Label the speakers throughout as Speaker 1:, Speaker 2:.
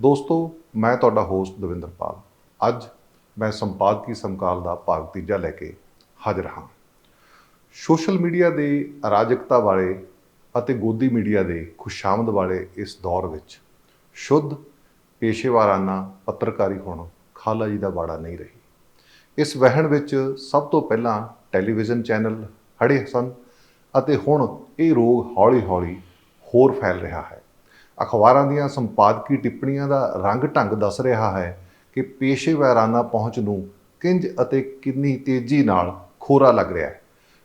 Speaker 1: ਦੋਸਤੋ, ਮੈਂ ਤੁਹਾਡਾ ਹੋਸਟ ਦਵਿੰਦਰਪਾਲ। ਅੱਜ ਮੈਂ ਸੰਪਾਦਕੀ ਸਮਕਾਲ ਦਾ ਭਾਗ ਤੀਜਾ ਲੈ ਕੇ ਹਾਜ਼ਰ ਹਾਂ। ਸੋਸ਼ਲ ਮੀਡੀਆ ਦੇ ਅਰਾਜਕਤਾ ਵਾਲੇ ਅਤੇ ਗੋਦੀ ਮੀਡੀਆ ਦੇ ਖੁਸ਼ਾਮਦ ਵਾਲੇ ਇਸ ਦੌਰ ਵਿੱਚ ਸ਼ੁੱਧ, ਪੇਸ਼ੇਵਾਰਾਨਾ, ਪੱਤਰਕਾਰੀ ਹੁਣ ਖਾਲਾ ਜੀ ਦਾ ਬਾੜਾ ਨਹੀਂ ਰਹੀ। ਇਸ ਵਹਿਣ ਵਿੱਚ ਸਭ ਤੋਂ ਪਹਿਲਾਂ ਟੈਲੀਵਿਜ਼ਨ ਚੈਨਲ ਖੜੇ ਸਨ ਅਤੇ ਹੁਣ ਇਹ ਰੋਗ ਹੌਲੀ-ਹੌਲੀ ਹੋਰ ਫੈਲ ਰਿਹਾ ਹੈ। ਅਖਬਾਰਾਂ ਦੀਆਂ ਸੰਪਾਦਕੀ ਟਿੱਪਣੀਆਂ ਦਾ ਰੰਗ ਢੰਗ ਦੱਸ ਰਿਹਾ ਹੈ ਕਿ ਪੇਸ਼ੇਵਰਾਨਾ ਪਹੁੰਚ ਨੂੰ ਕਿੰਜ ਅਤੇ ਕਿੰਨੀ ਤੇਜ਼ੀ ਨਾਲ ਖੋਰਾ ਲੱਗ ਰਿਹਾ ਹੈ।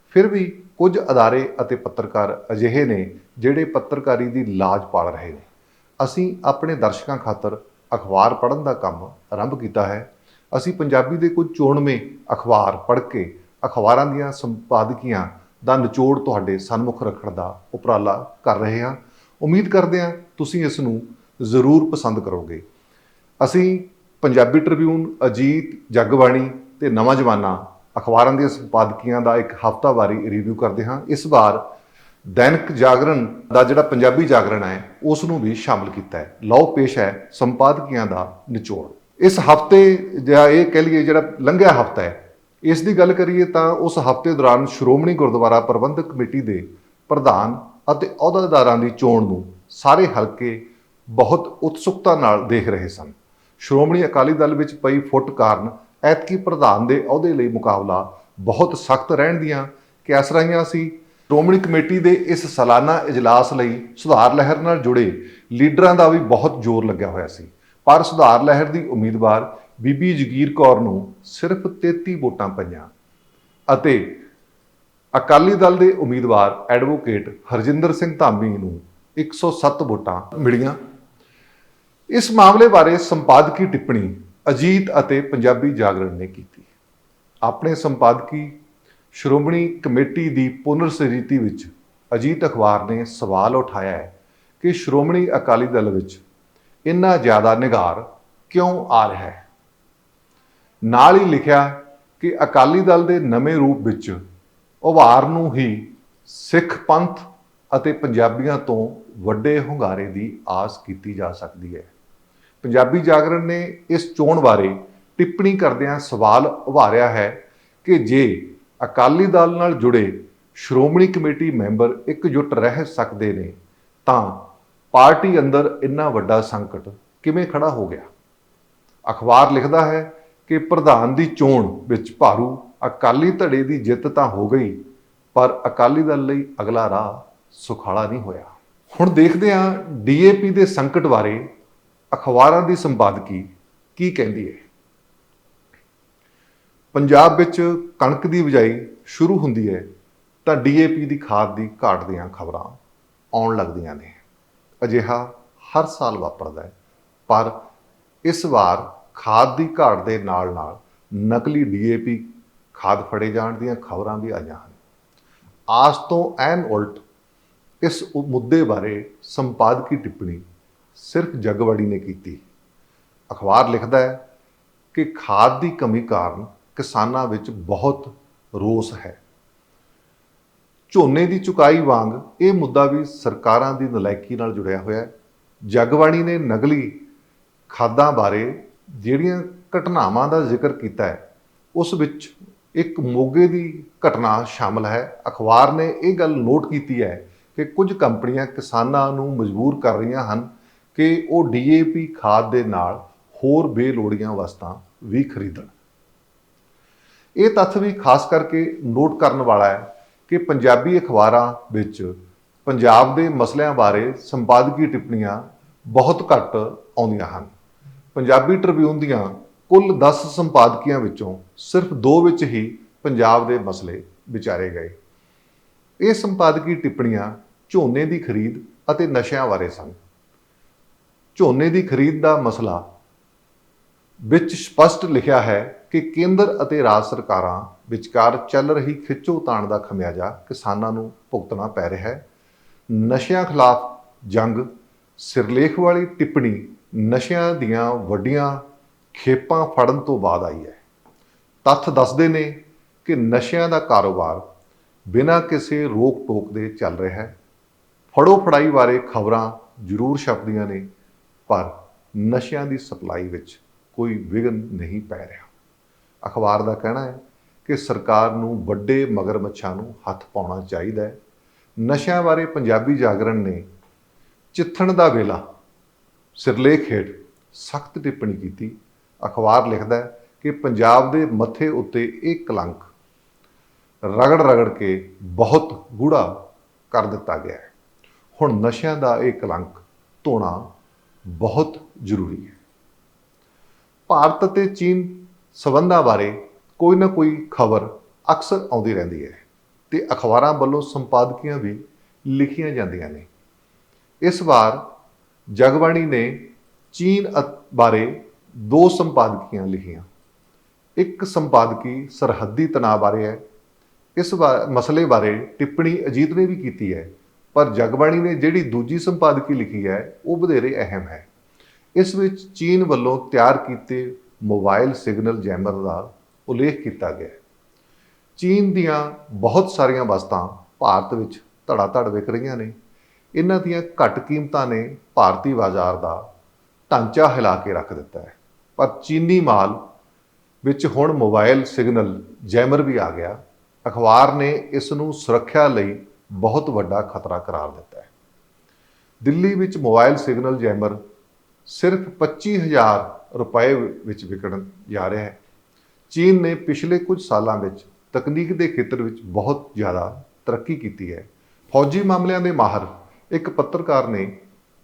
Speaker 1: ਫਿਰ ਵੀ ਕੁਝ ਅਦਾਰੇ ਅਤੇ ਪੱਤਰਕਾਰ ਅਜਿਹੇ ਨੇ ਜਿਹੜੇ ਪੱਤਰਕਾਰੀ ਦੀ ਲਾਜ ਪਾਲ ਰਹੇ ਨੇ। ਅਸੀਂ ਆਪਣੇ ਦਰਸ਼ਕਾਂ ਖਾਤਰ ਅਖਬਾਰ ਪੜ੍ਹਨ ਦਾ ਕੰਮ ਆਰੰਭ ਕੀਤਾ ਹੈ। ਅਸੀਂ ਪੰਜਾਬੀ ਦੇ ਕੁਝ ਚੋਣਵੇਂ ਅਖਬਾਰ ਪੜ੍ਹ ਕੇ ਅਖਬਾਰਾਂ ਦੀਆਂ ਸੰਪਾਦਕੀਆਂ ਦਾ ਨਿਚੋੜ ਤੁਹਾਡੇ ਸਨਮੁਖ ਰੱਖਣ ਦਾ ਉਪਰਾਲਾ ਕਰ ਰਹੇ ਹਾਂ। ਉਮੀਦ ਕਰਦੇ ਹਾਂ ਤੁਸੀਂ ਇਸ ਨੂੰ ਜ਼ਰੂਰ ਪਸੰਦ ਕਰੋਗੇ। ਅਸੀਂ ਪੰਜਾਬੀ ਟ੍ਰਿਬਿਊਨ ਅਜੀਤ ਜਗਬਾਣੀ ਤੇ ਨਵਾਂ ਜਮਾਨਾ ਅਖਬਾਰਾਂ ਦੀਆਂ ਸੰਪਾਦਕੀਆਂ ਦਾ ਇੱਕ ਹਫ਼ਤਾਵਾਰੀ ਰਿਵਿਊ ਕਰਦੇ ਹਾਂ। ਇਸ ਵਾਰ ਦੈਨਿਕ ਜਾਗਰਣ ਦਾ ਜਿਹੜਾ ਪੰਜਾਬੀ ਜਾਗਰਣ ਹੈ ਉਸ ਨੂੰ ਵੀ ਸ਼ਾਮਲ ਕੀਤਾ ਹੈ। ਲਓ, ਪੇਸ਼ ਹੈ ਸੰਪਾਦਕੀਆਂ ਦਾ ਨਿਚੋੜ। ਇਸ ਹਫ਼ਤੇ ਜਾਂ ਇਹ ਕਹਿ ਲਈਏ ਜਿਹੜਾ ਲੰਘਿਆ ਹਫ਼ਤਾ ਹੈ, ਇਸ ਦੀ ਗੱਲ ਕਰੀਏ ਤਾਂ ਉਸ ਹਫ਼ਤੇ ਦੌਰਾਨ ਸ਼੍ਰੋਮਣੀ ਗੁਰਦੁਆਰਾ ਪ੍ਰਬੰਧਕ ਕਮੇਟੀ ਦੇ ਪ੍ਰਧਾਨ ਅਤੇ ਅਹੁਦੇਦਾਰਾਂ ਦੀ ਚੋਣ ਨੂੰ ਸਾਰੇ ਹਲਕੇ ਬਹੁਤ ਉਤਸੁਕਤਾ ਨਾਲ ਦੇਖ ਰਹੇ ਸਨ। ਸ਼੍ਰੋਮਣੀ ਅਕਾਲੀ ਦਲ ਵਿੱਚ ਪਈ ਫੁੱਟ ਕਾਰਨ ਐਤਕੀ ਪ੍ਰਧਾਨ ਦੇ ਅਹੁਦੇ ਲਈ ਮੁਕਾਬਲਾ ਬਹੁਤ ਸਖਤ ਰਹਿਣ ਦੀਆਂ ਕਿਆਸਰਾਈਆਂ ਸੀ। ਸ਼੍ਰੋਮਣੀ ਕਮੇਟੀ ਦੇ ਇਸ ਸਾਲਾਨਾ ਇਜਲਾਸ ਲਈ ਸੁਧਾਰ ਲਹਿਰ ਨਾਲ ਜੁੜੇ ਲੀਡਰਾਂ ਦਾ ਵੀ ਬਹੁਤ ਜ਼ੋਰ ਲੱਗਿਆ ਹੋਇਆ ਸੀ। ਪਰ ਸੁਧਾਰ ਲਹਿਰ ਦੀ ਉਮੀਦਵਾਰ ਬੀਬੀ ਜਗੀਰ ਕੌਰ ਨੂੰ ਸਿਰਫ 33 ਵੋਟਾਂ ਪਈਆਂ ਅਤੇ ਅਕਾਲੀ ਦਲ ਦੇ ਉਮੀਦਵਾਰ ਐਡਵੋਕੇਟ ਹਰਜਿੰਦਰ ਸਿੰਘ ਧਾਮੀ ਨੂੰ 107 ਵੋਟਾਂ ਮਿਲੀਆਂ। ਇਸ ਮਾਮਲੇ ਬਾਰੇ ਸੰਪਾਦਕੀ ਟਿੱਪਣੀ ਅਜੀਤ ਅਤੇ ਪੰਜਾਬੀ ਜਾਗਰਣ ਨੇ ਕੀਤੀ। ਆਪਣੇ ਸੰਪਾਦਕੀ ਸ਼੍ਰੋਮਣੀ ਕਮੇਟੀ ਦੀ ਪੁਨਰ ਸਜੀਤੀ ਵਿੱਚ ਅਜੀਤ ਅਖਬਾਰ ਨੇ ਸਵਾਲ ਉਠਾਇਆ ਹੈ ਕਿ ਸ਼੍ਰੋਮਣੀ ਅਕਾਲੀ ਦਲ ਵਿੱਚ ਇੰਨਾ ਜ਼ਿਆਦਾ ਨਿਗਾਰ ਕਿਉਂ ਆ ਰਿਹਾ ਹੈ? ਨਾਲ ਹੀ ਲਿਖਿਆ ਕਿ ਅਕਾਲੀ ਦਲ ਦੇ ਨਵੇਂ ਰੂਪ ਵਿੱਚ ਉਭਾਰ ਨੂੰ ਹੀ ਸਿੱਖ ਪੰਥ ਅਤੇ ਪੰਜਾਬੀਆਂ ਤੋਂ ਵੱਡੇ ਹੁੰਗਾਰੇ ਦੀ ਆਸ ਕੀਤੀ ਜਾ ਸਕਦੀ ਹੈ। ਪੰਜਾਬੀ ਜਾਗਰਣ ਨੇ ਇਸ ਚੋਣ ਬਾਰੇ ਟਿੱਪਣੀ ਕਰਦਿਆਂ ਸਵਾਲ ਉਭਾਰਿਆ ਹੈ ਕਿ ਜੇ ਅਕਾਲੀ ਦਲ ਨਾਲ ਜੁੜੇ ਸ਼੍ਰੋਮਣੀ ਕਮੇਟੀ ਮੈਂਬਰ ਇਕਜੁੱਟ ਰਹਿ ਸਕਦੇ ਨੇ, ਤਾਂ ਪਾਰਟੀ ਅੰਦਰ ਇੰਨਾ ਵੱਡਾ ਸੰਕਟ ਕਿਵੇਂ ਖੜਾ ਹੋ ਗਿਆ? ਅਖਬਾਰ ਲਿਖਦਾ ਹੈ ਕਿ ਪ੍ਰਧਾਨ ਦੀ ਚੋਣ ਵਿੱਚ ਭਾਰੂ ਅਕਾਲੀ ਧੜੇ ਦੀ ਜਿੱਤ ਤਾਂ ਹੋ ਗਈ, ਪਰ ਅਕਾਲੀ ਦਲ ਲਈ ਅਗਲਾ ਰਾਹ ਸੁਖਾਲਾ ਨਹੀਂ ਹੋਇਆ। ਹੁਣ ਦੇਖਦੇ ਹਾਂ ਡੀਏਪੀ ਦੇ ਸੰਕਟ ਬਾਰੇ ਅਖਬਾਰਾਂ ਦੀ ਸੰਪਾਦਕੀ ਕੀ ਕਹਿੰਦੀ ਹੈ। ਪੰਜਾਬ ਵਿੱਚ ਕਣਕ ਦੀ ਬਿਜਾਈ ਸ਼ੁਰੂ ਹੁੰਦੀ ਹੈ ਤਾਂ ਡੀਏਪੀ ਦੀ ਖਾਦ ਦੀ ਘਾਟ ਦੀਆਂ ਖਬਰਾਂ ਆਉਣ ਲੱਗਦੀਆਂ ਨੇ। ਅਜਿਹਾ ਹਰ ਸਾਲ ਵਾਪਰਦਾ ਹੈ, ਪਰ ਇਸ ਵਾਰ ਖਾਦ ਦੀ ਘਾਟ ਦੇ ਨਾਲ-ਨਾਲ ਨਕਲੀ ਡੀਏਪੀ, ਖਾਦ ਫੜੇ ਜਾਣ ਦੀਆਂ ਖਬਰਾਂ ਵੀ ਆਈਆਂ ਹਨ। ਆਸ ਤੋਂ ਐਨ ਉਲਟ ਇਸ ਮੁੱਦੇ ਬਾਰੇ ਸੰਪਾਦਕੀ ਟਿੱਪਣੀ ਸਿਰਫ ਜਗਵੜੀ ਨੇ ਕੀਤੀ। ਅਖਬਾਰ ਲਿਖਦਾ ਹੈ ਕਿ ਖਾਦ ਦੀ ਕਮੀ ਕਾਰਨ ਕਿਸਾਨਾਂ ਵਿੱਚ ਬਹੁਤ ਰੋਸ ਹੈ। ਝੋਨੇ ਦੀ ਚੁਕਾਈ ਵਾਂਗ ਇਹ ਮੁੱਦਾ ਵੀ ਸਰਕਾਰਾਂ ਦੀ ਨਲਾਇਕੀ ਨਾਲ ਜੁੜਿਆ ਹੋਇਆ ਹੈ। ਜਗਬਾਣੀ ਨੇ ਨਕਲੀ ਖਾਦਾਂ ਬਾਰੇ ਜਿਹੜੀਆਂ ਘਟਨਾਵਾਂ ਦਾ ਜ਼ਿਕਰ ਕੀਤਾ ਹੈ, ਉਸ ਵਿੱਚ ਇੱਕ ਮੋਗੇ ਦੀ ਘਟਨਾ ਸ਼ਾਮਲ ਹੈ। ਅਖਬਾਰ ਨੇ ਇਹ ਗੱਲ ਨੋਟ ਕੀਤੀ ਹੈ ਕਿ ਕੁਝ ਕੰਪਨੀਆਂ ਕਿਸਾਨਾਂ ਨੂੰ ਮਜਬੂਰ ਕਰ ਰਹੀਆਂ ਹਨ ਕਿ ਉਹ ਡੀਏਪੀ ਖਾਦ ਦੇ ਨਾਲ ਹੋਰ ਬੇਲੋੜੀਆਂ ਵਸਤਾਂ ਵੀ ਖਰੀਦਣ। ਇਹ ਤੱਥ ਵੀ ਖਾਸ ਕਰਕੇ ਨੋਟ ਕਰਨ ਵਾਲਾ ਹੈ ਕਿ ਪੰਜਾਬੀ ਅਖਬਾਰਾਂ ਵਿੱਚ ਪੰਜਾਬ ਦੇ ਮਸਲਿਆਂ ਬਾਰੇ ਸੰਪਾਦਕੀ ਟਿੱਪਣੀਆਂ ਬਹੁਤ ਘੱਟ ਆਉਂਦੀਆਂ ਹਨ। ਪੰਜਾਬੀ ਟ੍ਰਿਬਿਊਨ ਦੀਆਂ ਕੁੱਲ 10 ਸੰਪਾਦਕੀਆਂ ਵਿੱਚੋਂ ਸਿਰਫ 2 ਵਿੱਚ ਹੀ ਪੰਜਾਬ ਦੇ ਮਸਲੇ ਵਿਚਾਰੇ ਗਏ। ਇਹ ਸੰਪਾਦਕੀ ਟਿੱਪਣੀਆਂ ਝੋਨੇ ਦੀ ਖਰੀਦ ਅਤੇ ਨਸ਼ਿਆਂ ਬਾਰੇ ਸਨ। ਝੋਨੇ ਦੀ ਖਰੀਦ ਦਾ ਮਸਲਾ ਵਿੱਚ ਸਪਸ਼ਟ ਲਿਖਿਆ ਹੈ ਕਿ ਕੇਂਦਰ ਅਤੇ ਰਾਜ ਸਰਕਾਰਾਂ ਵਿਚਕਾਰ ਚੱਲ ਰਹੀ ਖਿੱਚੋਤਾਣ ਦਾ ਖਮਿਆਜਾ ਕਿਸਾਨਾਂ ਨੂੰ ਭੁਗਤਣਾ ਪੈ ਰਿਹਾ ਹੈ। ਨਸ਼ਿਆਂ ਖਿਲਾਫ ਜੰਗ, ਸਿਰਲੇਖ ਵਾਲੀ ਟਿੱਪਣੀ, ਨਸ਼ਿਆਂ ਦੀਆਂ ਵੱਡੀਆਂ ਖੇਪਾਂ ਫੜਨ ਤੋਂ ਬਾਅਦ ਆਈ ਹੈ। ਤੱਥ ਦੱਸਦੇ ਨੇ ਕਿ ਨਸ਼ਿਆਂ ਦਾ ਕਾਰੋਬਾਰ ਬਿਨਾਂ ਕਿਸੇ ਰੋਕ ਟੋਕ ਦੇ ਚੱਲ ਰਿਹਾ ਹੈ। ਫੜੋ ਫੜਾਈ ਬਾਰੇ ਖਬਰਾਂ ਜ਼ਰੂਰ ਛਪਦੀਆਂ ਨੇ, ਪਰ ਨਸ਼ਿਆਂ ਦੀ ਸਪਲਾਈ ਵਿੱਚ ਕੋਈ ਵਿਘਨ ਨਹੀਂ ਪੈ ਰਿਹਾ। ਅਖਬਾਰ ਦਾ ਕਹਿਣਾ ਹੈ ਕਿ ਸਰਕਾਰ ਨੂੰ ਵੱਡੇ ਮਗਰਮੱਛਾਂ ਨੂੰ ਹੱਥ ਪਾਉਣਾ ਚਾਹੀਦਾ ਹੈ। ਨਸ਼ਿਆਂ ਬਾਰੇ ਪੰਜਾਬੀ ਜਾਗਰਣ ਨੇ ਚਿੱਥਣ ਦਾ ਵੇਲਾ ਸਿਰਲੇਖ ਹੇਠ ਸਖਤ ਟਿੱਪਣੀ ਕੀਤੀ। ਅਖਬਾਰ ਲਿਖਦਾ ਹੈ ਕਿ ਪੰਜਾਬ ਦੇ ਮੱਥੇ ਉੱਤੇ ਇਹ ਕਲੰਕ ਰਗੜ ਰਗੜ ਕੇ ਬਹੁਤ ਗੂੜਾ ਕਰ ਦਿੱਤਾ ਗਿਆ ਹੈ। ਹੁਣ ਨਸ਼ਿਆਂ ਦਾ ਇਹ ਕਲੰਕ ਧੋਣਾ ਬਹੁਤ ਜ਼ਰੂਰੀ ਹੈ। ਭਾਰਤ ਅਤੇ ਚੀਨ ਸਬੰਧਾਂ ਬਾਰੇ ਕੋਈ ਨਾ ਕੋਈ ਖਬਰ ਅਕਸਰ ਆਉਂਦੀ ਰਹਿੰਦੀ ਹੈ ਤੇ ਅਖਬਾਰਾਂ ਵੱਲੋਂ ਸੰਪਾਦਕੀਆਂ ਵੀ ਲਿਖੀਆਂ ਜਾਂਦੀਆਂ ਨੇ। ਇਸ ਵਾਰ ਜਗਬਾਣੀ ਨੇ ਚੀਨ ਬਾਰੇ ਦੋ ਸੰਪਾਦਕੀਆਂ ਲਿਖੀਆਂ। ਇੱਕ ਸੰਪਾਦਕੀ ਸਰਹੱਦੀ ਤਣਾਅ ਬਾਰੇ ਹੈ। ਇਸ ਬਾ- ਮਸਲੇ ਬਾਰੇ ਟਿੱਪਣੀ ਅਜੀਤ ਨੇ ਵੀ ਕੀਤੀ ਹੈ। ਪਰ ਜਗਬਾਣੀ ਨੇ ਜਿਹੜੀ ਦੂਜੀ ਸੰਪਾਦਕੀ ਲਿਖੀ ਹੈ, ਉਹ ਵਧੇਰੇ ਅਹਿਮ ਹੈ। ਇਸ ਵਿੱਚ ਚੀਨ ਵੱਲੋਂ ਤਿਆਰ ਕੀਤੇ ਮੋਬਾਈਲ ਸਿਗਨਲ ਜੈਮਰ ਦਾ ਉਲੇਖ ਕੀਤਾ ਗਿਆ ਹੈ। ਚੀਨ ਦੀਆਂ ਬਹੁਤ ਸਾਰੀਆਂ ਵਸਤਾਂ ਭਾਰਤ ਵਿੱਚ ਧੜਾ-ਧੜ ਵਿਕ ਰਹੀਆਂ ਨੇ। ਇਹਨਾਂ ਦੀਆਂ ਘੱਟ ਕੀਮਤਾਂ ਨੇ ਭਾਰਤੀ ਬਾਜ਼ਾਰ ਦਾ ਢਾਂਚਾ ਹਿਲਾ ਕੇ ਰੱਖ ਦਿੱਤਾ ਹੈ। ਪਰ ਚੀਨੀ ਮਾਲ ਵਿੱਚ ਹੁਣ ਮੋਬਾਈਲ ਸਿਗਨਲ ਜੈਮਰ ਵੀ ਆ ਗਿਆ। ਅਖਬਾਰ ਨੇ ਇਸ ਨੂੰ ਸੁਰੱਖਿਆ ਲਈ ਬਹੁਤ ਵੱਡਾ ਖਤਰਾ ਕਰਾਰ ਦਿੱਤਾ ਹੈ। ਦਿੱਲੀ ਵਿੱਚ ਮੋਬਾਈਲ ਸਿਗਨਲ ਜੈਮਰ ਸਿਰਫ 25000 ਰੁਪਏ ਵਿੱਚ ਵਿਕਣ ਜਾ ਰਿਹਾ ਹੈ। ਚੀਨ ਨੇ ਪਿਛਲੇ ਕੁਝ ਸਾਲਾਂ ਵਿੱਚ ਤਕਨੀਕ ਦੇ ਖੇਤਰ ਵਿੱਚ ਬਹੁਤ ਜ਼ਿਆਦਾ ਤਰੱਕੀ ਕੀਤੀ ਹੈ। ਫੌਜੀ ਮਾਮਲਿਆਂ ਦੇ ਮਾਹਰ ਇੱਕ ਪੱਤਰਕਾਰ ਨੇ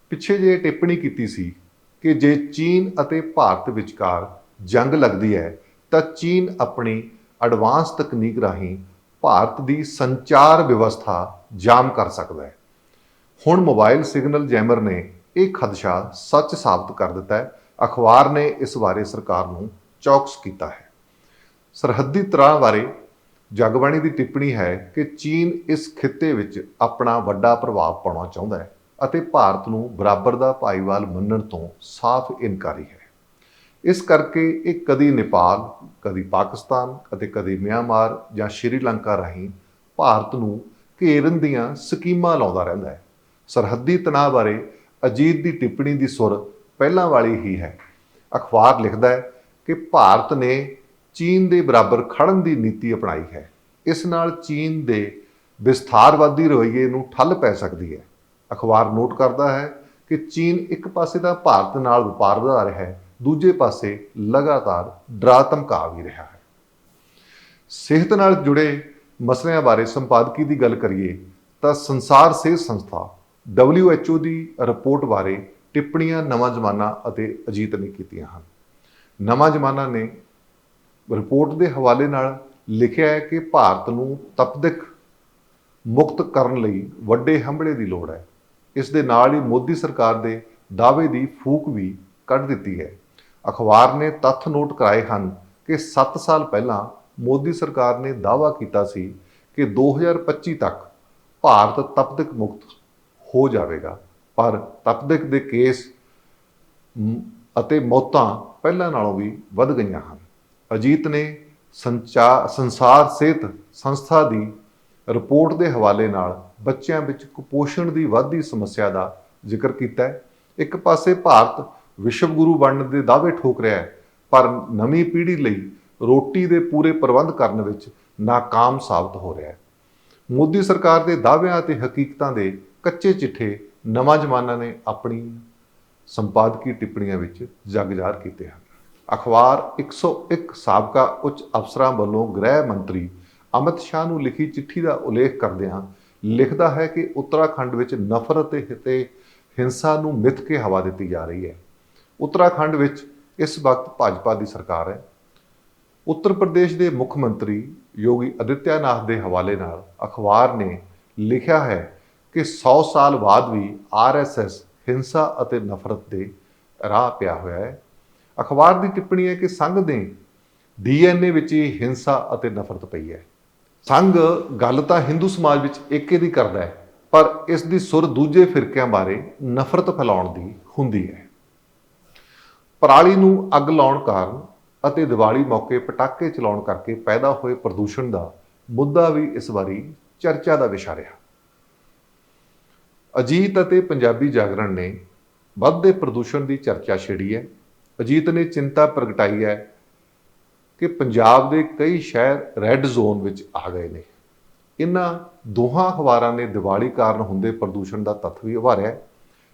Speaker 1: ਪਿੱਛੇ ਜੇ ਟਿੱਪਣੀ ਕੀਤੀ ਸੀ ਕਿ ਜੇ ਚੀਨ ਅਤੇ ਭਾਰਤ ਵਿਚਕਾਰ ਜੰਗ ਲੱਗਦੀ ਹੈ ਤਾਂ ਚੀਨ ਆਪਣੀ ਐਡਵਾਂਸ ਤਕਨੀਕ ਰਾਹੀਂ ਭਾਰਤ ਦੀ ਸੰਚਾਰ ਵਿਵਸਥਾ ਜਾਮ ਕਰ ਸਕਦਾ ਹੈ। ਹੁਣ ਮੋਬਾਈਲ ਸਿਗਨਲ ਜੈਮਰ ਨੇ ਇਹ ਖਦਸ਼ਾ ਸੱਚ ਸਾਬਤ ਕਰ ਦਿੱਤਾ ਹੈ। ਅਖਬਾਰ ਨੇ ਇਸ ਬਾਰੇ ਸਰਕਾਰ ਨੂੰ ਚੌਕਸ ਕੀਤਾ ਹੈ। ਸਰਹੱਦੀ ਤਰਾਹ ਬਾਰੇ ਜਗਬਾਣੀ ਦੀ ਟਿੱਪਣੀ ਹੈ ਕਿ ਚੀਨ ਇਸ ਖਿੱਤੇ ਵਿੱਚ ਆਪਣਾ ਵੱਡਾ ਪ੍ਰਭਾਵ ਪਾਉਣਾ ਚਾਹੁੰਦਾ ਹੈ ਅਤੇ ਭਾਰਤ ਨੂੰ ਬਰਾਬਰ ਦਾ ਭਾਈਵਾਲ ਮੰਨਣ ਤੋਂ ਸਾਫ਼ ਇਨਕਾਰੀ ਹੈ। ਇਸ ਕਰਕੇ ਇਹ ਕਦੀ ਨੇਪਾਲ, ਕਦੀ ਪਾਕਿਸਤਾਨ ਅਤੇ ਕਦੀ ਮਿਆਂਮਾਰ ਜਾਂ ਸ਼੍ਰੀਲੰਕਾ ਰਾਹੀਂ ਭਾਰਤ ਨੂੰ ਘੇਰਨ ਦੀਆਂ ਸਕੀਮਾਂ ਲਾਉਂਦਾ ਰਹਿੰਦਾ ਹੈ। ਸਰਹੱਦੀ ਤਣਾਅ ਬਾਰੇ ਅਜੀਤ ਦੀ ਟਿੱਪਣੀ ਦੀ ਸੁਰ ਪਹਿਲਾਂ ਵਾਲੀ ਹੀ ਹੈ। ਅਖਬਾਰ ਲਿਖਦਾ ਹੈ ਕਿ ਭਾਰਤ ਨੇ ਚੀਨ ਦੇ ਬਰਾਬਰ ਖੜਨ ਦੀ ਨੀਤੀ ਅਪਣਾਈ ਹੈ। ਇਸ ਨਾਲ ਚੀਨ ਦੇ ਵਿਸਥਾਰਵਾਦੀ ਰਵੱਈਏ ਨੂੰ ਠੱਲ ਪੈ ਸਕਦੀ ਹੈ। ਅਖਬਾਰ ਨੋਟ ਕਰਦਾ ਹੈ ਕਿ ਚੀਨ ਇੱਕ ਪਾਸੇ ਤਾਂ ਭਾਰਤ ਨਾਲ ਵਪਾਰ ਵਧਾ ਰਿਹਾ ਹੈ ਦੂਜੇ ਪਾਸੇ ਲਗਾਤਾਰ ਡਰਾ ਧਮਕਾ ਵੀ ਰਿਹਾ ਹੈ। ਸਿਹਤ ਨਾਲ ਜੁੜੇ ਮਸਲਿਆਂ ਬਾਰੇ ਸੰਪਾਦਕੀ ਦੀ ਗੱਲ ਕਰੀਏ ਤਾਂ ਸੰਸਾਰ ਸਿਹਤ ਸੰਸਥਾ WHO ਦੀ ਰਿਪੋਰਟ ਬਾਰੇ ਟਿੱਪਣੀਆਂ ਨਵਾਂ ਜ਼ਮਾਨਾ ਅਤੇ ਅਜੀਤ ਨੇ ਕੀਤੀਆਂ ਹਨ। ਨਵਾਂ ਜ਼ਮਾਨਾ ਨੇ ਰਿਪੋਰਟ ਦੇ ਹਵਾਲੇ ਨਾਲ ਲਿਖਿਆ ਹੈ ਕਿ ਭਾਰਤ ਨੂੰ ਤਪਦਿਕ ਮੁਕਤ ਕਰਨ ਲਈ ਵੱਡੇ ਹੰਭੜੇ ਦੀ ਲੋੜ ਹੈ। ਇਸ ਦੇ ਨਾਲ ਹੀ ਮੋਦੀ ਸਰਕਾਰ ਦੇ ਦਾਅਵੇ ਦੀ ਫੂਕ ਵੀ ਕੱਢ ਦਿੱਤੀ ਹੈ। ਅਖਬਾਰ ਨੇ ਤੱਥ ਨੋਟ ਕਰਾਏ ਹਨ ਕਿ 7 ਸਾਲ ਪਹਿਲਾਂ ਮੋਦੀ ਸਰਕਾਰ ਨੇ ਦਾਅਵਾ ਕੀਤਾ ਸੀ ਕਿ 2025 ਤੱਕ ਭਾਰਤ ਤਪਦਿਕ ਮੁਕਤ ਹੋ ਜਾਵੇਗਾ। ਪਰ ਤਪਦਿਕ ਦੇ ਕੇਸ ਅਤੇ ਮੌਤਾਂ ਪਹਿਲਾਂ ਨਾਲੋਂ ਵੀ ਵੱਧ ਗਈਆਂ ਹਨ। ਅਜੀਤ ਨੇ ਸੰਚਾਰ ਸੰਸਾਰ ਸਿਹਤ ਸੰਸਥਾ ਦੀ ਰਿਪੋਰਟ ਦੇ ਹਵਾਲੇ ਨਾਲ ਬੱਚਿਆਂ ਵਿੱਚ ਕੁਪੋਸ਼ਣ ਦੀ ਵੱਧਦੀ ਸਮੱਸਿਆ ਦਾ ਜ਼ਿਕਰ ਕੀਤਾ ਹੈ। ਇੱਕ ਪਾਸੇ ਭਾਰਤ ਵਿਸ਼ਵ ਗੁਰੂ ਬਣਨ ਦੇ ਦਾਅਵੇ ਠੋਕ ਰਿਹਾ ਹੈ, ਪਰ ਨਵੀਂ ਪੀੜ੍ਹੀ ਲਈ ਰੋਟੀ ਦੇ ਪੂਰੇ ਪ੍ਰਬੰਧ ਕਰਨ ਵਿੱਚ ناکਾਮ ਸਾਬਤ ਹੋ ਰਿਹਾ ਹੈ। ਮੋਦੀ ਸਰਕਾਰ ਦੇ ਦਾਅਵਿਆਂ ਅਤੇ ਹਕੀਕਤਾਂ ਦੇ ਕੱਚੇ ਚਿੱਠੇ ਨਵਾਂ ਜ਼ਮਾਨਾ ਨੇ ਆਪਣੀ ਸੰਪਾਦਕੀ ਟਿੱਪਣੀਆਂ ਵਿੱਚ ਜਗਜ਼ਾਰ ਕੀਤੇ ਹਨ। ਅਖਬਾਰ 101 ਸਾਬਕਾ ਉੱਚ ਅਫਸਰਾਂ ਵੱਲੋਂ ਗ੍ਰਹਿ ਮੰਤਰੀ ਅਮਿਤ ਸ਼ਾਹ ਨੂੰ ਲਿਖੀ ਚਿੱਠੀ ਦਾ ਉਲੇਖ ਕਰਦਿਆਂ ਲਿਖਦਾ ਹੈ ਕਿ ਉੱਤਰਾਖੰਡ ਵਿੱਚ ਨਫ਼ਰਤ ਅਤੇ ਹਿੰਸਾ ਨੂੰ ਮਿੱਥ ਕੇ ਹਵਾ ਦਿੱਤੀ ਜਾ ਰਹੀ ਹੈ। ਉੱਤਰਾਖੰਡ ਵਿੱਚ ਇਸ ਵਕਤ ਭਾਜਪਾ ਦੀ ਸਰਕਾਰ ਹੈ। ਉੱਤਰ ਪ੍ਰਦੇਸ਼ ਦੇ ਮੁੱਖ ਮੰਤਰੀ ਯੋਗੀ ਅਦਿੱਤਿਆਨਾਥ ਦੇ ਹਵਾਲੇ ਨਾਲ ਅਖਬਾਰ ਨੇ ਲਿਖਿਆ ਹੈ ਕਿ 100 ਸਾਲ ਬਾਅਦ ਵੀ ਆਰਐਸਐਸ ਹਿੰਸਾ ਅਤੇ ਨਫ਼ਰਤ ਦੇ ਰਾਹ ਪਿਆ ਹੋਇਆ ਹੈ। ਅਖਬਾਰ ਦੀ ਟਿੱਪਣੀ ਹੈ ਕਿ ਸੰਘ ਦੇ ਡੀਐਨਏ ਵਿੱਚ ਹੀ ਹਿੰਸਾ ਅਤੇ ਨਫ਼ਰਤ ਪਈ ਹੈ। ਸੰਘ ਗੱਲ ਤਾਂ ਹਿੰਦੂ ਸਮਾਜ ਵਿੱਚ ਏਕੇ ਦੀ ਕਰਦਾ ਹੈ, ਪਰ ਇਸ ਦੀ ਸੁਰ ਦੂਜੇ ਫਿਰਕਿਆਂ ਬਾਰੇ ਨਫ਼ਰਤ ਫੈਲਾਉਣ ਦੀ ਹੁੰਦੀ ਹੈ। ਪਰਾਲੀ ਨੂੰ ਅੱਗ ਲਾਉਣ ਕਾਰਨ ਅਤੇ ਦੀਵਾਲੀ ਮੌਕੇ ਪਟਾਕੇ ਚਲਾਉਣ ਕਰਕੇ ਪੈਦਾ ਹੋਏ ਪ੍ਰਦੂਸ਼ਣ ਦਾ ਮੁੱਦਾ ਵੀ ਇਸ ਵਾਰੀ ਚਰਚਾ ਦਾ ਵਿਸ਼ਾ ਰਿਹਾ। ਅਜੀਤ ਅਤੇ ਪੰਜਾਬੀ ਜਾਗਰਣ ਨੇ ਵੱਧਦੇ ਪ੍ਰਦੂਸ਼ਣ ਦੀ ਚਰਚਾ ਛੇੜੀ ਹੈ। ਅਜੀਤ ਨੇ ਚਿੰਤਾ ਪ੍ਰਗਟਾਈ ਹੈ ਕਿ ਪੰਜਾਬ ਦੇ ਕਈ ਸ਼ਹਿਰ ਰੈੱਡ ਜ਼ੋਨ ਵਿੱਚ ਆ ਗਏ ਨੇ। ਇਹਨਾਂ ਦੋਹਾਂ ਅਖਬਾਰਾਂ ਨੇ ਦੀਵਾਲੀ ਕਾਰਨ ਹੁੰਦੇ ਪ੍ਰਦੂਸ਼ਣ ਦਾ ਤੱਥ ਵੀ ਉਭਾਰਿਆ।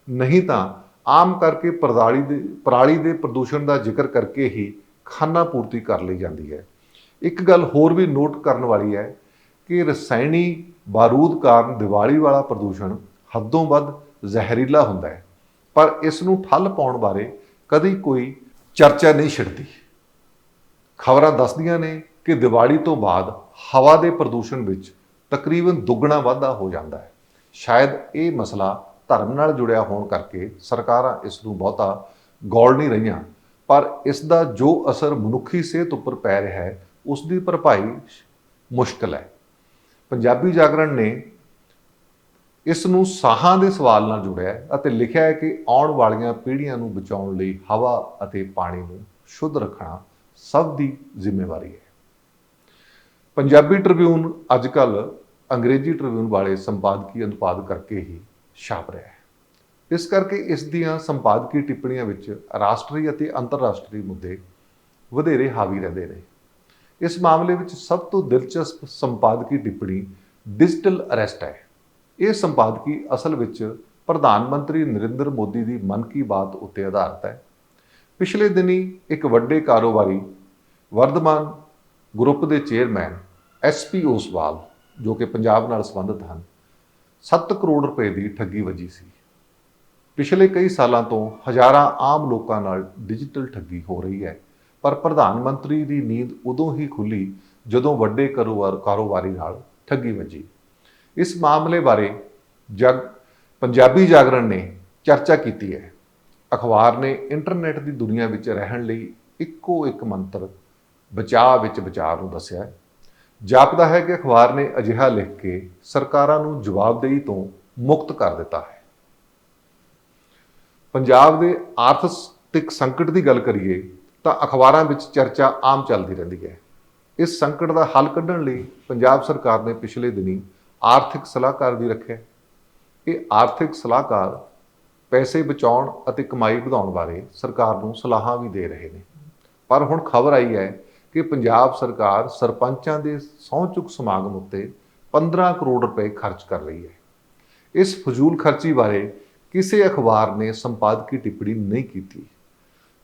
Speaker 1: ਨਹੀਂ ਤਾਂ ਆਮ ਕਰਕੇ ਪਰਾਲੀ ਦੇ ਪਰਾਲੀ ਦੇ ਪ੍ਰਦੂਸ਼ਣ ਦਾ ਜ਼ਿਕਰ ਕਰਕੇ ਹੀ ਖਾਨਾ ਪੂਰਤੀ ਕਰ ਲਈ ਜਾਂਦੀ ਹੈ। ਇੱਕ ਗੱਲ ਹੋਰ ਵੀ ਨੋਟ ਕਰਨ ਵਾਲੀ ਹੈ ਕਿ ਰਸਾਇਣੀ ਬਾਰੂਦ ਕਾਰਨ ਦੀਵਾਲੀ ਵਾਲਾ ਪ੍ਰਦੂਸ਼ਣ ਹੱਦੋਂ ਵੱਧ ਜ਼ਹਿਰੀਲਾ ਹੁੰਦਾ ਹੈ, ਪਰ ਇਸ ਨੂੰ ਠੱਲ ਪਾਉਣ ਬਾਰੇ ਕਦੀ ਕੋਈ ਚਰਚਾ ਨਹੀਂ ਛਿੜਦੀ। ਖਬਰਾਂ ਦੱਸਦੀਆਂ ਨੇ ਕਿ ਦੀਵਾਲੀ ਤੋਂ ਬਾਅਦ ਹਵਾ ਦੇ ਪ੍ਰਦੂਸ਼ਣ ਵਿੱਚ ਤਕਰੀਬਨ ਦੁੱਗਣਾ ਵਾਧਾ ਹੋ ਜਾਂਦਾ ਹੈ। ਸ਼ਾਇਦ ਇਹ ਮਸਲਾ ਧਰਮ ਨਾਲ ਜੁੜਿਆ ਹੋਣ ਕਰਕੇ ਸਰਕਾਰਾਂ ਇਸ ਨੂੰ ਬਹੁਤਾ ਗੌਲ ਨਹੀਂ ਰਹੀਆਂ। ਪਰ ਇਸ ਦਾ ਜੋ ਅਸਰ ਮਨੁੱਖੀ ਸਿਹਤ ਉੱਪਰ ਪੈ ਰਿਹਾ ਹੈ, ਉਸ ਦੀ ਭਰਪਾਈ ਮੁਸ਼ਕਲ ਹੈ। ਪੰਜਾਬੀ ਜਾਗਰਣ ਨੇ ਇਸ ਨੂੰ ਸਾਹਾਂ ਦੇ ਸਵਾਲ ਨਾਲ ਜੁੜਿਆ ਅਤੇ ਲਿਖਿਆ ਹੈ ਕਿ ਆਉਣ ਵਾਲੀਆਂ ਪੀੜ੍ਹੀਆਂ ਨੂੰ ਬਚਾਉਣ ਲਈ ਹਵਾ ਅਤੇ ਪਾਣੀ ਨੂੰ ਸ਼ੁੱਧ ਰੱਖਣਾ ਸਭ ਦੀ ਜ਼ਿੰਮੇਵਾਰੀ ਹੈ। ਪੰਜਾਬੀ ਟ੍ਰਿਬਿਊਨ ਅੱਜਕੱਲ ਅੰਗਰੇਜ਼ੀ ਟ੍ਰਿਬਿਊਨ ਵਾਲੇ ਸੰਪਾਦਕੀ ਅਨੁਪਾਦ ਕਰਕੇ ਹੀ ਛਾਪ ਰਿਹਾ ਹੈ। ਇਸ ਕਰਕੇ ਇਸ ਦੀਆਂ ਸੰਪਾਦਕੀ ਟਿੱਪਣੀਆਂ ਵਿੱਚ ਰਾਸ਼ਟਰੀ ਅਤੇ ਅੰਤਰਰਾਸ਼ਟਰੀ ਮੁੱਦੇ ਵਧੇਰੇ ਹਾਵੀ ਰਹਿੰਦੇ ਨੇ। ਇਸ ਮਾਮਲੇ ਵਿੱਚ ਸਭ ਤੋਂ ਦਿਲਚਸਪ ਸੰਪਾਦਕੀ ਟਿੱਪਣੀ ਡਿਜੀਟਲ ਅਰੈਸਟ ਹੈ। ਇਹ ਸੰਪਾਦਕੀ ਅਸਲ ਵਿੱਚ ਪ੍ਰਧਾਨ ਮੰਤਰੀ ਨਰਿੰਦਰ ਮੋਦੀ ਦੀ ਮਨ ਕੀ ਬਾਤ ਉੱਤੇ ਆਧਾਰਿਤ ਹੈ। ਪਿਛਲੇ ਦਿਨੀ ਇੱਕ ਵੱਡੇ ਕਾਰੋਬਾਰੀ ਵਰਧਮਾਨ ਗਰੁੱਪ ਦੇ ਚੇਅਰਮੈਨ ਐਸਪੀ ਓਸਵਾਲ, ਜੋ ਕਿ ਪੰਜਾਬ ਨਾਲ ਸੰਬੰਧਿਤ ਹਨ 7 ਕਰੋੜ ਰੁਪਏ ਦੀ ਠੱਗੀ ਵੱਜੀ ਸੀ। ਪਿਛਲੇ ਕਈ ਸਾਲਾਂ ਤੋਂ ਹਜ਼ਾਰਾਂ ਆਮ ਲੋਕਾਂ ਨਾਲ ਡਿਜੀਟਲ ਠੱਗੀ ਹੋ ਰਹੀ ਹੈ। ਪਰ ਪ੍ਰਧਾਨ ਮੰਤਰੀ ਦੀ ਨੀਂਦ ਉਦੋਂ ਹੀ ਖੁੱਲੀ ਜਦੋਂ ਵੱਡੇ ਕਾਰੋਬਾਰ ਕਾਰੋਬਾਰੀ ਨਾਲ ਠੱਗੀ ਵੱਜੀ। ਇਸ ਮਾਮਲੇ ਬਾਰੇ ਜਗ ਪੰਜਾਬੀ ਜਾਗਰਣ ਨੇ ਚਰਚਾ ਕੀਤੀ ਹੈ। ਅਖਬਾਰ ਨੇ ਇੰਟਰਨੈਟ ਦੀ ਦੁਨੀਆ ਵਿੱਚ ਰਹਿਣ ਲਈ ਇੱਕੋ ਇੱਕ ਮੰਤਰ ਬਚਾਅ ਵਿੱਚ ਬਚਾਅ ਨੂੰ ਦੱਸਿਆ ਹੈ। ਜਾਪਦਾ ਹੈ ਕਿ ਅਖਬਾਰ ਨੇ ਅਜਿਹਾ ਲਿਖ ਕੇ ਸਰਕਾਰਾਂ ਨੂੰ ਜਵਾਬਦੇਹੀ ਤੋਂ ਮੁਕਤ ਕਰ ਦਿੱਤਾ ਹੈ। ਪੰਜਾਬ ਦੇ ਆਰਥਿਕ ਸੰਕਟ ਦੀ ਗੱਲ ਕਰੀਏ ਤਾਂ ਅਖਬਾਰਾਂ ਵਿੱਚ ਚਰਚਾ ਆਮ ਚੱਲਦੀ ਰਹਿੰਦੀ ਹੈ। ਇਸ ਸੰਕਟ ਦਾ ਹੱਲ ਕੱਢਣ ਲਈ ਪੰਜਾਬ ਸਰਕਾਰ ਨੇ ਪਿਛਲੇ ਦਿਨੀ ਆਰਥਿਕ ਸਲਾਹਕਾਰ ਵੀ ਰੱਖਿਆ। ਇਹ ਆਰਥਿਕ ਸਲਾਹਕਾਰ ਪੈਸੇ ਬਚਾਉਣ ਅਤੇ ਕਮਾਈ ਵਧਾਉਣ ਬਾਰੇ ਸਰਕਾਰ ਨੂੰ ਸਲਾਹਾਂ ਵੀ ਦੇ ਰਹੇ ਨੇ। ਪਰ ਹੁਣ ਖਬਰ ਆਈ ਹੈ ਕਿ ਪੰਜਾਬ ਸਰਕਾਰ ਸਰਪੰਚਾਂ ਦੇ ਸਹੁੰ ਚੁੱਕ ਸਮਾਗਮ ਉੱਤੇ 15 ਕਰੋੜ ਰੁਪਏ ਖਰਚ ਕਰ ਰਹੀ ਹੈ। ਇਸ ਫਜ਼ੂਲ ਖਰਚੀ ਬਾਰੇ ਕਿਸੇ ਅਖਬਾਰ ਨੇ ਸੰਪਾਦਕੀ ਟਿੱਪਣੀ ਨਹੀਂ ਕੀਤੀ।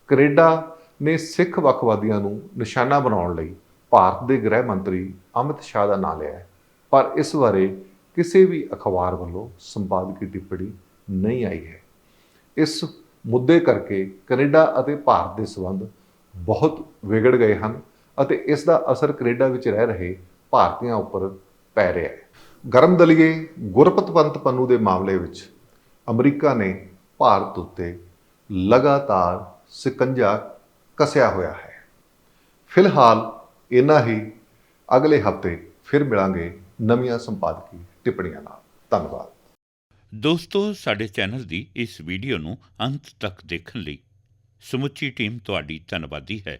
Speaker 1: ਕੈਨੇਡਾ ਨੇ ਸਿੱਖ ਵੱਖਵਾਦੀਆਂ ਨੂੰ ਨਿਸ਼ਾਨਾ ਬਣਾਉਣ ਲਈ ਭਾਰਤ ਦੇ ਗ੍ਰਹਿ ਮੰਤਰੀ ਅਮਿਤ ਸ਼ਾਹ ਦਾ ਨਾਮ ਲਿਆ ਹੈ। ਪਰ ਇਸ ਬਾਰੇ ਕਿਸੇ ਵੀ ਅਖਬਾਰ ਵੱਲੋਂ ਸੰਪਾਦਕੀ ਟਿੱਪਣੀ ਨਹੀਂ ਆਈ ਹੈ। ਇਸ ਮੁੱਦੇ ਕਰਕੇ ਕੈਨੇਡਾ ਅਤੇ ਭਾਰਤ ਦੇ ਸਬੰਧ ਬਹੁਤ ਵਿਗੜ ਗਏ ਹਨ। ਅਤੇ ਇਸ ਦਾ ਅਸਰ ਕੈਨੇਡਾ ਵਿੱਚ ਰਹਿ ਰਹੇ ਭਾਰਤੀਆਂ ਉੱਪਰ ਪੈ ਰਿਹਾ ਹੈ। ਗਰਮ ਦਲੀਏ ਗੁਰਪਤ ਪੰਤ ਪੰਨੂ ਦੇ ਮਾਮਲੇ ਵਿੱਚ ਅਮਰੀਕਾ ਨੇ ਭਾਰਤ ਉੱਤੇ ਲਗਾਤਾਰ ਸਿਕੰਜਾ ਕਸਿਆ ਹੋਇਆ ਹੈ। ਫਿਲਹਾਲ ਇਨਾ ਹੀ। ਅਗਲੇ ਹਫ਼ਤੇ ਫਿਰ ਮਿਲਾਂਗੇ ਨਵੀਆਂ ਸੰਪਾਦਕੀ ਟਿੱਪਣੀਆਂ ਨਾਲ। ਧੰਨਵਾਦ।
Speaker 2: ਦੋਸਤੋ, ਸਾਡੇ ਚੈਨਲ ਦੀ ਇਸ ਵੀਡੀਓ ਨੂੰ ਅੰਤ ਤੱਕ ਦੇਖਣ ਲਈ ਸਮੁੱਚੀ ਟੀਮ ਤੁਹਾਡੀ ਧੰਨਵਾਦੀ ਹੈ।